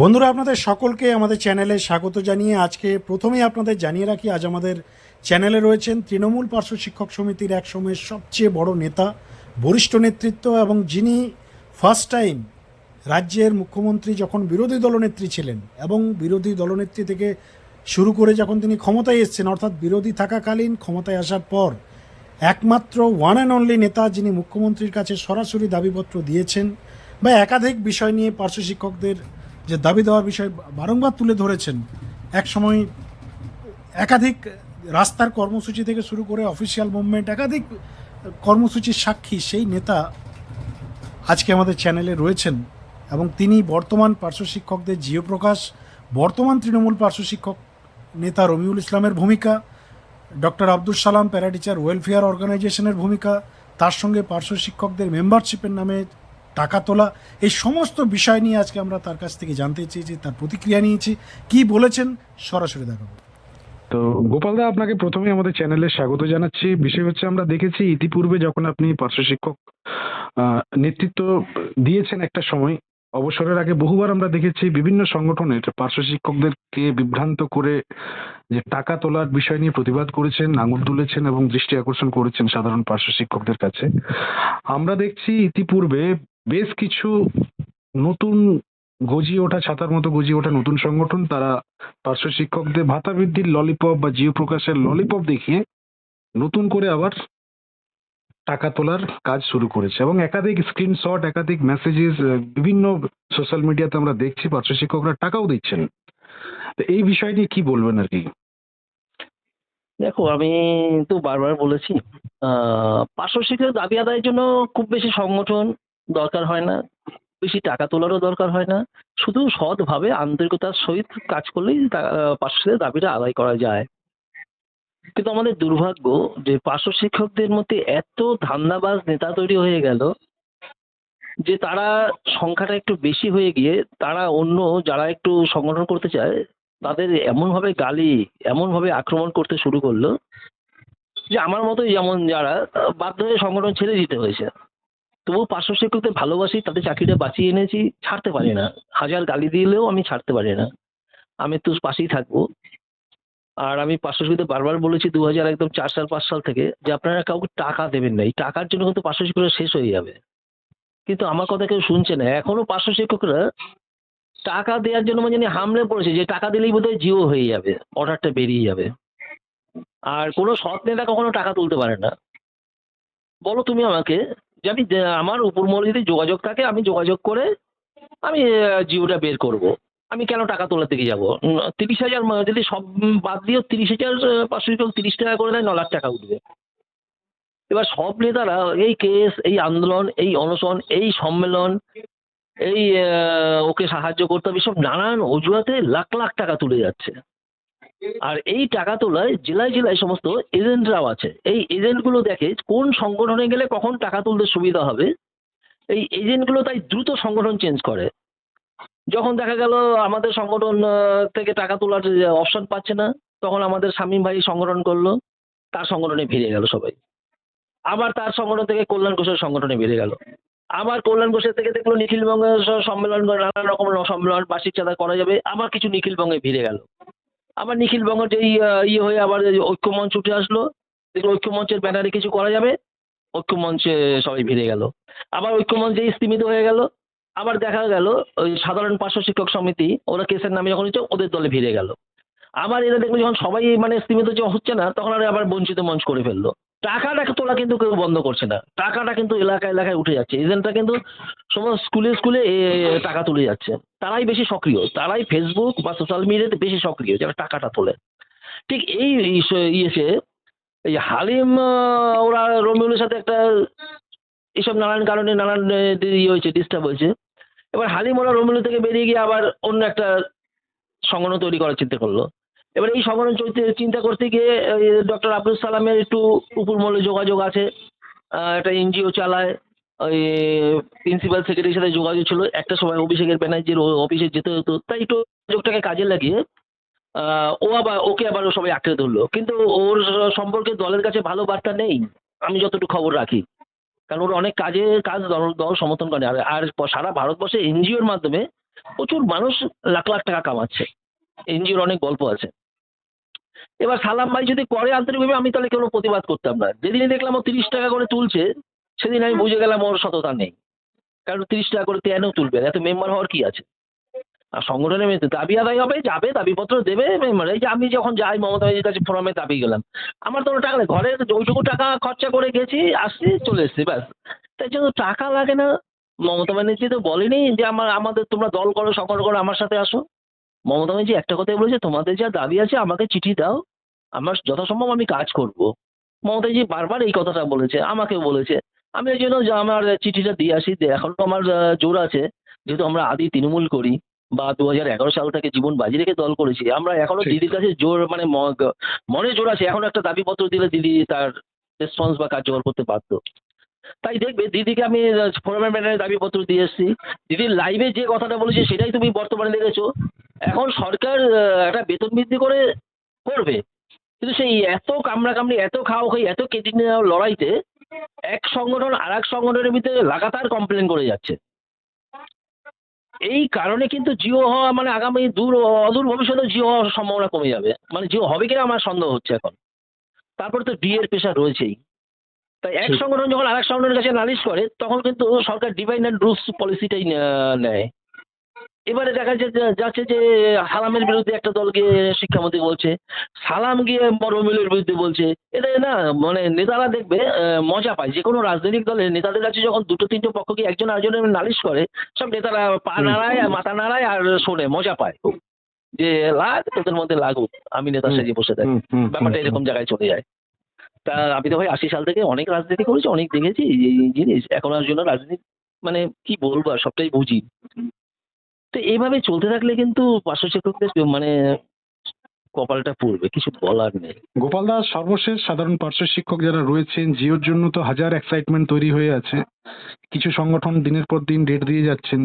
বন্ধুরা, আপনাদের সকলকে আমাদের চ্যানেলে স্বাগত জানিয়ে আজকে প্রথমেই আপনাদের জানিয়ে রাখি, আজ আমাদের চ্যানেলে রয়েছেন তৃণমূল পার্শ্ব শিক্ষক সমিতির এক সময়ের সবচেয়ে বড় নেতা, বরিষ্ঠ নেতৃত্ব এবং যিনি ফার্স্ট টাইম রাজ্যের মুখ্যমন্ত্রী যখন বিরোধী দলনেত্রী ছিলেন এবং বিরোধী দলনেত্রী থেকে শুরু করে যখন তিনি ক্ষমতায় এসছেন, অর্থাৎ বিরোধী থাকাকালীন ক্ষমতায় আসার পর, একমাত্র ওয়ান অ্যান্ড অনলি নেতা যিনি মুখ্যমন্ত্রীর কাছে সরাসরি দাবিপত্র দিয়েছেন বা একাধিক বিষয় নিয়ে পার্শ্ব শিক্ষকদের যে দাবি দেওয়ার বিষয় বারংবার তুলে ধরেছেন, এক সময় একাধিক রাস্তার কর্মসূচি থেকে শুরু করে অফিসিয়াল মুভমেন্ট, একাধিক কর্মসূচির সাক্ষী সেই নেতা আজকে আমাদের চ্যানেলে রয়েছেন এবং তিনি বর্তমান পার্শ্ব শিক্ষকদের জিও প্রকাশ, বর্তমান তৃণমূল পার্শ্ব শিক্ষক নেতা রমিউল ইসলামের ভূমিকা, doctor Abdul Salam para teacher welfare অর্গানাইজেশনের ভূমিকা, তার সঙ্গে পার্শ্ব শিক্ষকদের মেম্বারশিপের নামে টাকা তোলা, এই সমস্ত বিষয় নিয়ে আজকে আমরা তার কাছ থেকে জানতে চেয়েছি, তার প্রতিক্রিয়া নিয়েছি। কি বলেছেন? সরাসরি দেখাবো। তো গোপালদা আপনাকে প্রথমে আমাদের চ্যানেলে স্বাগত জানাচ্ছি। বিষয় হচ্ছে, আমরা দেখেছি ইতিপূর্বে যখন আপনি পার্শ্ব শিক্ষক নেতৃত্ব দিয়েছেন একটা সময়, অবসরের আগে বহুবার আমরা দেখেছি বিভিন্ন সংগঠনের পার্শ্ব শিক্ষকদেরকে বিভ্রান্ত করে যে টাকা তোলার বিষয় নিয়ে প্রতিবাদ করেছেন, আঙুল তুলেছেন এবং দৃষ্টি আকর্ষণ করেছেন সাধারণ পার্শ্ব শিক্ষকদের কাছে। আমরা দেখছি ইতিপূর্বে বেশ কিছু নতুন গজিয়ে ওঠা, ছাতার মতো গজিয়ে ওঠা নতুন সংগঠন, তারা পার্শ্ব শিক্ষকদের ভাতা বৃদ্ধির ললিপপ বা জিও প্রকাশের ললিপপ দেখিয়ে নতুন করে আবার টাকা তোলার কাজ শুরু করেছে এবং একাধিক স্ক্রিনশট একাধিক মেসেজেস বিভিন্ন সোশ্যাল মিডিয়াতে আমরা দেখছি, পার্শ্ব শিক্ষকরা টাকাও দিচ্ছেন। তো এই বিষয় নিয়ে কি বলবেন আর কি? দেখো, আমি তো বারবার বলেছি পার্শ্ব শিক্ষকের দাবি আদায়ের জন্য খুব বেশি সংগঠন দরকার হয় না বেশি টাকা তোলারও দরকার হয় না। শুধু সৎভাবে আন্তরিকতার সহিত কাজ করলেই তা- আহ, পার্শ্ব শিক্ষকের দাবিটা আদায় করা যায়। কিন্তু আমাদের দুর্ভাগ্য যে পার্শ্ব শিক্ষকদের মধ্যে এত ধান্দাবাজ নেতা তৈরি হয়ে গেল যে তারা সংখ্যাটা একটু বেশি হয়ে গিয়ে তারা অন্য যারা একটু সংগঠন করতে চায় তাদের এমনভাবে গালি এমনভাবে আক্রমণ করতে শুরু করল যে আমার মতোই যেমন যারা বাধ্য হয়ে সংগঠন ছেড়ে দিতে হয়েছে। তবু পার্শ্ব শিক্ষকদের ভালোবাসি তাদের চাকরিটা বাঁচিয়ে এনেছি, ছাড়তে পারি না। হাজার গালি দিলেও আমি ছাড়তে পারি না। আমি তো পাশেই থাকব। আর আমি পার্শ্ব শিক্ষকদের বারবার বলেছি দু হাজার একদম চার সাল, পাঁচ সাল থেকে যে আপনারা কাউকে টাকা দেবেন না। এই টাকার জন্য কিন্তু পার্শ্ব শিক্ষকরা শেষ হয়ে যাবে। কিন্তু আমার কথা কেউ শুনছে না। এখনও পার্শ্ব শিক্ষকরা টাকা দেওয়ার জন্য মানে হামলে পড়েছে যে টাকা দিলেই বোধহয় জিও হয়ে যাবে, অর্ডারটা বেরিয়ে যাবে। আর কোনো সৎ নেতা কখনো টাকা তুলতে পারে না। বলো তুমি আমাকে। যে আমি আমার উপর মহলে যদি যোগাযোগ থাকে, আমি যোগাযোগ করে আমি জিওটা বের করব। আমি কেন টাকা তোলার দিকে যাব? তিরিশ হাজার যদি সব বাদ দিয়েও তিরিশ হাজার পাঁচশো শিক্ষক তিরিশ টাকা করে দেয়, ন লাখ টাকা উঠবে। এবার সব নেতারা এই কেস, এই আন্দোলন, এই অনশন, এই সম্মেলন, এই ওকে সাহায্য করতে হবে, সব নানান অজুহাতে লাখ লাখ টাকা তুলে যাচ্ছে। আর এই টাকা তোলায় জেলায় জেলায় সমস্ত এজেন্টরাও আছে। এই এজেন্টগুলো দেখে কোন সংগঠনে গেলে কখন টাকা তুলতে সুবিধা হবে? এই এজেন্টগুলো তাই দ্রুত সংগঠন চেঞ্জ করে। যখন দেখা গেল আমাদের সংগঠন থেকে টাকা তোলার অপশন পাচ্ছে না, তখন আমাদের শামীম ভাই সংগঠন করল, তার সংগঠনে ফিরে গেল সবাই। আবার তার সংগঠন থেকে কল্যাণ ঘোষের সংগঠনে বেড়ে গেল। আবার কল্যাণ ঘোষের থেকে দেখল নিখিলবঙ্গের সম্মেলন নানা রকম সম্মেলন, বার্ষিক চাঁদা করা যাবে, আবার কিছু নিখিলবঙ্গে ভিড়ে গেল। আবার নিখিলবঙ্গের যেই আহ, ইয়ে হয়ে আবার এই ঐক্যমঞ্চ উঠে আসলো ঐক্যমঞ্চের ব্যানারে কিছু করা যাবে ঐক্যমঞ্চে সবাই ভিড়ে গেল। আবার ঐক্যমঞ্চেই স্তীমিত হয়ে গেল আবার দেখা গেল ওই সাধারণ পার্শ্ব শিক্ষক সমিতি ওরা কেসের নামে যখন হচ্ছে ওদের দলে ভিড়ে গেল। আবার এরা দেখল যখন সবাই মানে যখন হচ্ছে না তখন আর আবার বঞ্চিত মঞ্চ করে ফেলল। টাকাটা তোলা কিন্তু কেউ বন্ধ করছে না। টাকাটা কিন্তু এলাকা এলাকায় উঠে যাচ্ছে। এজেন্টরা কিন্তু সমস্ত স্কুলে স্কুলে টাকা তুলে যাচ্ছে। তারাই বেশি সক্রিয়। তারাই ফেসবুক বা সোশ্যাল মিডিয়াতে বেশি সক্রিয় যারা টাকাটা তোলে। ঠিক এই ইয়েছে এই হালিম ওরা রমিউলের সাথে একটা এইসব নানান কারণে নানান ইয়ে হয়েছে ডিস্টার্ব হয়েছে। এবার হালিম ওরা রমিউল থেকে বেরিয়ে গিয়ে আবার অন্য একটা সংগঠন তৈরি করার চিন্তা করল। এবার এই সংগঠন চলতে- চিন্তা করতে গিয়ে ডক্টর আব্দুল সালামের একটু উপর মহলে যোগাযোগ আছে। একটা এনজিও চালায়, ওই প্রিন্সিপাল সেক্রেটারির সাথে যোগাযোগ ছিল। একটা সময় অভিষেকের ব্যানার্জির অফিসে যেতে হতো, তাই একটু যোগটাকে কাজে লাগিয়ে ও আবার, ওকে আবার সবাই আঁকড়ে ধরলো। কিন্তু ওর সম্পর্কে দলের কাছে ভালো বার্তা নেই। আমি যতটুকু খবর রাখি। কারণ ওর অনেক কাজে কাজ, দল দল সমর্থন করে। আর আর সারা ভারতবর্ষে এনজিওর মাধ্যমে প্রচুর মানুষ লাখ লাখ টাকা কামাচ্ছে। এনজিওর অনেক গল্প আছে। এবার সালাম ভাই যদি করে আন্তরিকভাবে, আমি তাহলে কোনো প্রতিবাদ করতাম না। যেদিনই দেখলাম ও তিরিশ টাকা করে তুলছে, সেদিন আমি বুঝে গেলাম ওর সততা নেই। কারণ তিরিশ টাকা করে কেন তুলবে? এত মেম্বার হওয়ার কি আছে? আর সংগঠনের মেয়েতে দাবি আদায় হবে, যাবে, দাবিপত্র দেবে মেম্বার এই যে আমি যখন যাই মমতা ব্যানার্জির কাছে ফোরামে দাবি গেলাম, আমার তো টাকা নেই। ঘরে ওইটুকু টাকা খরচা করে গেছি, আসছি, চলে এসছি, ব্যাস। তাই জন্য টাকা লাগে না। মমতা ব্যানার্জি তো বলেনি যে আমার, আমাদের তোমরা দল করো, সকল করো, আমার সাথে আসো। মমতা ব্যানার্জি একটা কথাই বলেছে তোমাদের যা দাবি আছে আমাকে চিঠি দাও আমার যথাসম্ভব আমি কাজ করব। মমতাজি বারবার এই কথাটা বলেছে আমাকে বলেছে। আমি ওই জন্য যে আমার চিঠিটা দিয়ে আসি যে এখনও আমার জোর আছে। যেহেতু আমরা আদি তৃণমূল করি বা দু হাজার এগারো সাল থেকে জীবন বাজি রেখে দল করেছি আমরা এখনও দিদির কাছে জোর মানে মনে জোর আছে। এখনও একটা দাবিপত্র দিলে দিদি তার রেসপন্স বা কার্যকর করতে বাধ্য। তাই দেখবে দিদিকে আমি ফোরামের ব্যানারে দাবিপত্র দিয়ে এসেছি। দিদির লাইভে যে কথাটা বলেছে সেটাই তুমি বর্তমানে দেখেছ। এখন সরকার একটা বেতন বৃদ্ধি করে করবে। কিন্তু সেই এত কামড়া কামড়ি এত খাওয়া খাই, এত কেটে নেওয়ার লড়াইতে এক সংগঠন আর এক সংগঠনের ভিতরে লাগাতার কমপ্লেন করে যাচ্ছে। এই কারণে কিন্তু জিও হওয়া মানে আগামী দূর, অদূর ভবিষ্যতে জিও হওয়ার সম্ভাবনা কমে যাবে। মানে জিও হবে কিনা আমার সন্দেহ হচ্ছে এখন। তারপরে তো ডিএর পেশা রয়েছেই। তাই এক সংগঠন যখন আরেক সংগঠনের কাছে নালিশ করে তখন কিন্তু সরকার ডিভাইন অ্যান্ড রুলস পলিসিটাই নেয়। এবারে দেখা যাচ্ছে যে- যাচ্ছে যে হালামের বিরুদ্ধে একটা দল গিয়ে শিক্ষামন্ত্রী বলছে সালাম গিয়ে মরমিলের বিরুদ্ধে বলছে। এটা না মানে নেতারা দেখবে মজা পায়। যে কোনো রাজনৈতিক দলের নেতাদের কাছে যখন দুটো তিনটে পক্ষ গিয়ে একজন আরেকজনের নালিশ করে সব নেতারা পা নাড়ায় আর মাথা নাড়ায় আর শোনে মজা পায়। যে লাগ তোদের মধ্যে লাগুক আমি নেতা হুম, সেজে বসে থাকি। ব্যাপারটা এরকম জায়গায় চলে যায়। তা আমি তো ভাই আশি সাল থেকে অনেক রাজনীতি করেছি, অনেক দেখেছি এই জিনিস। এখন আর জন্য রাজনীতি মানে কি বলব আর সবটাই বুঝি। তো এইভাবে চলতে থাকলে কিন্তু পার্শ্ব শিক্ষকদের মানে কপালটা পড়বে, কিছু বলার নেই। গোপাল দাস সর্বশেষ সাধারণ পার্শ্ব শিক্ষক যারা রয়েছেন, জিওর জন্য তো হাজার এক্সাইটমেন্ট তৈরি হয়ে আছে। কিছু সংগঠন দিনের পর দিন ডেট দিয়ে যাচ্ছেন।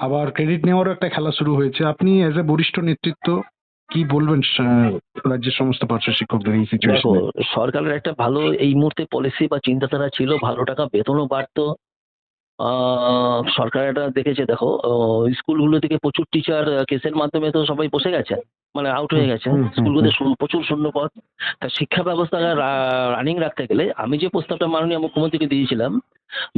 আবার ক্রেডিট নেওয়ারও একটা খেলা শুরু হয়েছে। আপনি অ্যাজ এ বরিষ্ঠ নেতৃত্ব কি বলবেন রাজ্যের সমস্ত পার্শ্ব শিক্ষকদের এই সিচুয়েশনে সরকারের একটা ভালো এই মুহূর্তে পলিসি বা চিন্তাধারা ছিল ভালো টাকা বেতনও বাড়তো। সরকার এটা দেখেছে দেখো স্কুলগুলো থেকে প্রচুর টিচার কেসের মাধ্যমে তো সবাই বসে গেছে মানে আউট হয়ে গেছে। স্কুলগুলোতে প্রচুর শূন্য পথ তা শিক্ষা ব্যবস্থা রানিং রাখতে গেলে আমি যে প্রস্তাবটা মাননীয় মুখ্যমন্ত্রীকে দিয়েছিলাম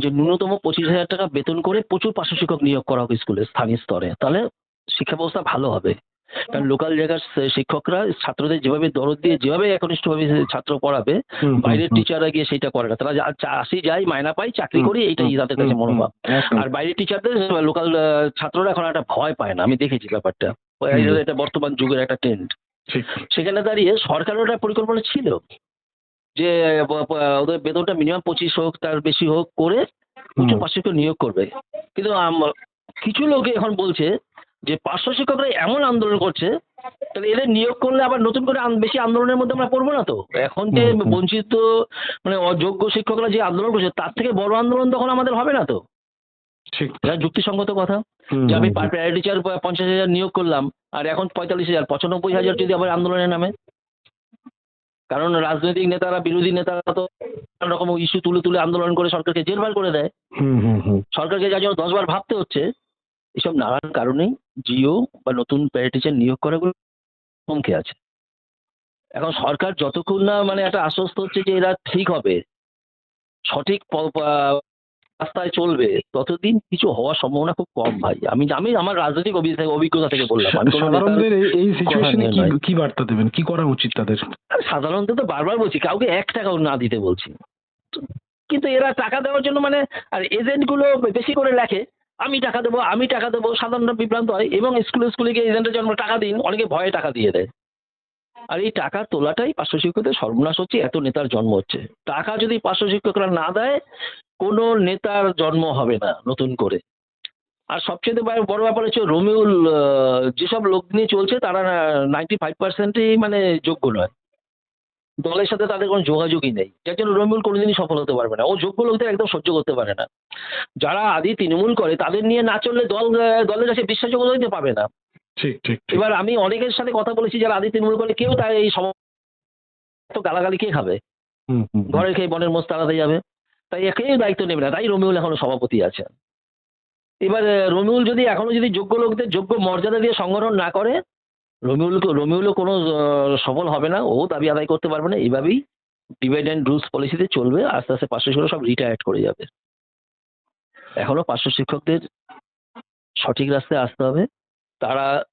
যে ন্যূনতম পঁচিশ হাজার টাকা বেতন করে প্রচুর পার্শ্ব শিক্ষক নিয়োগ করা হোক স্কুলে স্থানীয় স্তরে। তাহলে শিক্ষা ব্যবস্থা ভালো হবে। কারণ লোকাল জায়গার শিক্ষকরা ছাত্রদের যেভাবে দরদ দিয়ে যেভাবে একনিষ্ঠভাবে ছাত্র পড়াবে বাইরের টিচাররা গিয়ে সেটা করে না। তারা আসি যায় মায়না পাই চাকরি করি এইটাই তাদের কাছে মনোভাব। আর বাইরের টিচারদের লোকাল ছাত্ররা এখন একটা ভয় পায় না। আমি দেখেছি ব্যাপারটা। এটা বর্তমান যুগের একটা ট্রেন্ড সেখানে দাঁড়িয়ে সরকারের একটা পরিকল্পনা ছিল যে ওদের বেতনটা মিনিমাম পঁচিশ হোক তার বেশি হোক করে উচ্চ হুম। পার্শ্ব শিক্ষক নিয়োগ করবে। কিন্তু কিছু লোক এখন বলছে যে পার্শ্ব শিক্ষকরা এমন আন্দোলন করছে তাহলে এদের নিয়োগ করলে আবার নতুন করে বেশি আন্দোলনের মধ্যে আমরা পড়ব না তো? এখন যে। বঞ্চিত মানে অযোগ্য শিক্ষকরা যে আন্দোলন করছে তার থেকে বড় আন্দোলন তখন আমাদের হবে না তো? ঠিক। এটা যুক্তিসঙ্গত কথা। যে আমি টিচার পঞ্চাশ হাজার নিয়োগ করলাম আর এখন পঁয়তাল্লিশ হাজার পঁচানব্বই হাজার যদি আবার আন্দোলনের নামে? কারণ রাজনৈতিক নেতারা বিরোধী নেতারা তো রকম ইস্যু তুলে তুলে আন্দোলন করে সরকারকে জেলবার করে দেয়। সরকারকে যার জন্য দশবার ভাবতে হচ্ছে এসব নানান কারণেই জিও বা নতুন প্যারা টিচার নিয়োগ করাগুলো থমকে আছে। এখন সরকার যতক্ষণ না মানে একটা আশ্বস্ত হচ্ছে যে এরা ঠিক হবে সঠিক রাস্তায় চলবে ততদিন কিছু হওয়ার সম্ভাবনা খুব কম ভাই। আমি আমি আমার রাজনৈতিক অভিজ্ঞতা থেকে বললাম। আমি সাধারণদের এই- এই সিচুয়েশনে কি কি বার্তা দেবেন? কি করা উচিত তাদের? সাধারণত তো বারবার বলছি কাউকে এক টাকাও না দিতে বলছি। কিন্তু এরা টাকা দেওয়ার জন্য মানে আর এজেন্টগুলো বেশি করে লেখে আমি টাকা দেবো, আমি টাকা দেবো সাধারণত বিভ্রান্ত হয় এবং স্কুলে স্কুলে গিয়ে এজেন্টের জন্য টাকা দিন, অনেকে ভয়ে টাকা দিয়ে দেয়। আর এই টাকা তোলাটাই পার্শ্ব শিক্ষকদের সর্বনাশ হচ্ছে, এত নেতার জন্ম হচ্ছে। টাকা যদি পার্শ্ব শিক্ষকরা না দেয়, কোনো নেতার জন্ম হবে না নতুন করে। আর সবচেয়ে বড় ব্যাপার হচ্ছে রমিউল যেসব লোক নিয়ে চলছে, তারা নাইনটি ফাইভ পার্সেন্টই মানে যোগ্য নয়। দলের সাথে তাদের কোনো যোগাযোগই নেই। যার জন্য রমিউল কোনোদিনই সফল হতে পারবে না। ও যোগ্য লোকদের একদম সহ্য করতে পারে না। যারা আদি তৃণমূল করে তাদের নিয়ে না চললে দল দলের কাছে বিশ্বাসযোগ্যতা দিতে পাবে না। ঠিক ঠিক এবার আমি অনেকের সাথে কথা বলেছি যারা আদি তৃণমূল করে কেউ তার এই সম তো গালাগালি কে খাবে। ঘরে খেয়ে বনের মোষ তাড়াতে যাবে। তাই একেই দায়িত্ব নেবে না। তাই রমিউল এখনও সভাপতি আছে। এবার রমিউল যদি এখনও যদি যোগ্য লোকদের যোগ্য মর্যাদা দিয়ে সংগঠন না করে রমিউল রমিউলও কোনো সফল হবে না। ও দাবি আদায় করতে পারবে না। এভাবেই ডিভাইড রুলস পলিসিতে চলবে। আস্তে আস্তে পার্শ্ব শিক্ষক সব রিটায়ার্ড করে যাবে। এখনও পার্শ্ব শিক্ষকদের সঠিক রাস্তায় আসতে হবে। তারা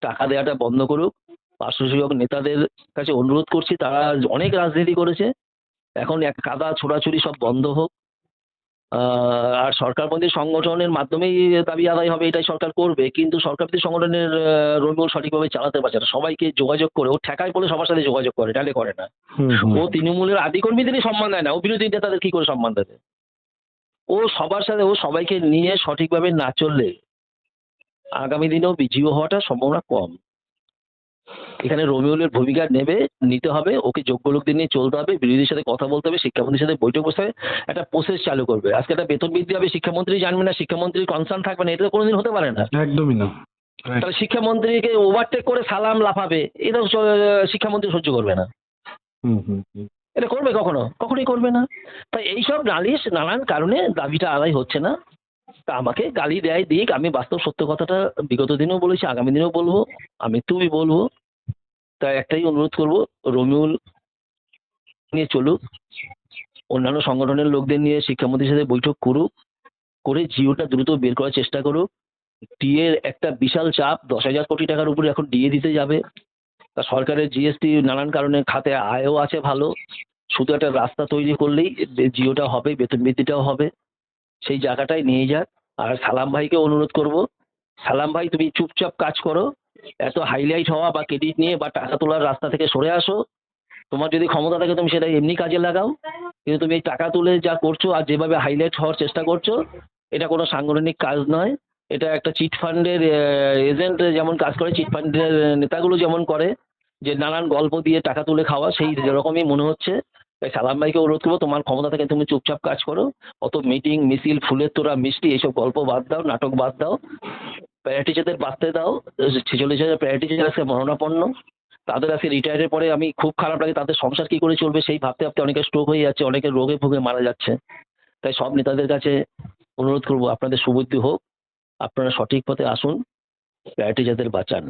টাকা দেওয়াটা বন্ধ করুক। পার্শ্ব শিক্ষক নেতাদের কাছে অনুরোধ করছি, তারা অনেক রাজনীতি করেছে। এখন এক কাদা ছোড়াছুড়ি সব বন্ধ হোক। আর সরকারপন্থী সংগঠনের মাধ্যমেই দাবি আদায় হবে এটাই সরকার করবে। কিন্তু সরকারপন্থী সংগঠনের রোল সঠিকভাবে চালাতে পারছে না সবাইকে যোগাযোগ করে ও ঠেকায় বলে সবার সাথে যোগাযোগ করে তাহলে করে না। ও তৃণমূলের আদি কর্মীদেরই সম্মান দেয় না ও বিরোধী নেতাদের কি করে সম্মান দেবে? ও সবার সাথে ও সবাইকে নিয়ে সঠিকভাবে না চললে আগামী দিনেও বিজয়ী হওয়াটা সম্ভাবনা কম। এখানে রমিউলের ভূমিকা নেবে নিতে হবে ওকে যোগ্য লোকদের নিয়ে চলতে হবে বিরোধীর সাথে কথা বলতে হবে শিক্ষামন্ত্রীর সাথে বৈঠক বসতে হবে একটা প্রসেস চালু করবে। আজকে একটা বেতন বৃদ্ধি হবে শিক্ষামন্ত্রী জানবে না শিক্ষামন্ত্রীর কনসার্ন থাকবে না এটা তো কোনোদিন হতে পারে না। একদমই না। তাহলে শিক্ষামন্ত্রীকে ওভারটেক করে সালাম লাফাবে এটা শিক্ষামন্ত্রী সহ্য করবে না। হুম, হুম, হুম। এটা করবে কখনো? কখনোই করবে না। তাই এইসব নালিশ নানান কারণে দাবিটা আদায় হচ্ছে না। তা আমাকে গালি দেয়, দিক, আমি বাস্তব সত্য কথাটা বিগত দিনেও বলেছি, আগামী দিনেও বলব, আমি তুমি বলব। তাই একটাই অনুরোধ করব, রমিউল নিয়ে চলুক, অন্যান্য সংগঠনের লোকদের নিয়ে শিক্ষামন্ত্রীর সাথে বৈঠক করুক, করে জিওটা দ্রুত বের করার চেষ্টা করুক। ডিএ একটা বিশাল চাপ, দশ হাজার কোটি টাকার উপরে এখন ডিএ দিতে যাবে। তা সরকারের জিএসটি নানান কারণে খাতে আয়ও আছে ভালো। শুধু একটা রাস্তা তৈরি করলেই জিওটা হবে, বেতন বৃদ্ধিটাও হবে। সেই জায়গাটায় নিয়ে যাক আর সালাম ভাইকে অনুরোধ করব, সালাম ভাই তুমি চুপচাপ কাজ করো, এত হাইলাইট হওয়া বা ক্রেডিট নিয়ে বা টাকা তোলার রাস্তা থেকে সরে আসো। তোমার যদি ক্ষমতা থাকে তুমি সেটা এমনি কাজে লাগাও। কিন্তু তুমি এই টাকা তুলে যা করছ আর যেভাবে হাইলাইট হওয়ার চেষ্টা করছ, এটা কোনো সাংগঠনিক কাজ নয়। এটা একটা চিট ফান্ডের এজেন্ট যেমন কাজ করে, চিট ফান্ডের নেতাগুলো যেমন করে, যে নানান গল্প দিয়ে টাকা তুলে খাওয়া, সেই যেরকমই মনে হচ্ছে। তাই সালাম ভাইকে অনুরোধ করব, তোমার ক্ষমতা থেকে তুমি চুপচাপ কাজ করো। অত মিটিং মিছিল, ফুলের তোরা মিষ্টি এইসব গল্প বাদ দাও, নাটক বাদ দাও। প্যারা টিচারদের বাঁচতে দাও। ছেচল্লিশ হাজার প্যারা টিচার আজকে মরণাপন্ন। তাদের আজকে রিটায়ারের পরে আমি খুব খারাপ লাগে, তাদের সংসার কি করে চলবে সেই ভাবতে ভাবতে অনেকে স্ট্রোক হয়ে যাচ্ছে, অনেকে রোগে ভোগে মারা যাচ্ছে। তাই সব নেতাদের কাছে অনুরোধ করব, আপনাদের সুবুদ্ধি হোক, আপনারা সঠিক পথে আসুন, প্যারা টিচারদের বাঁচান।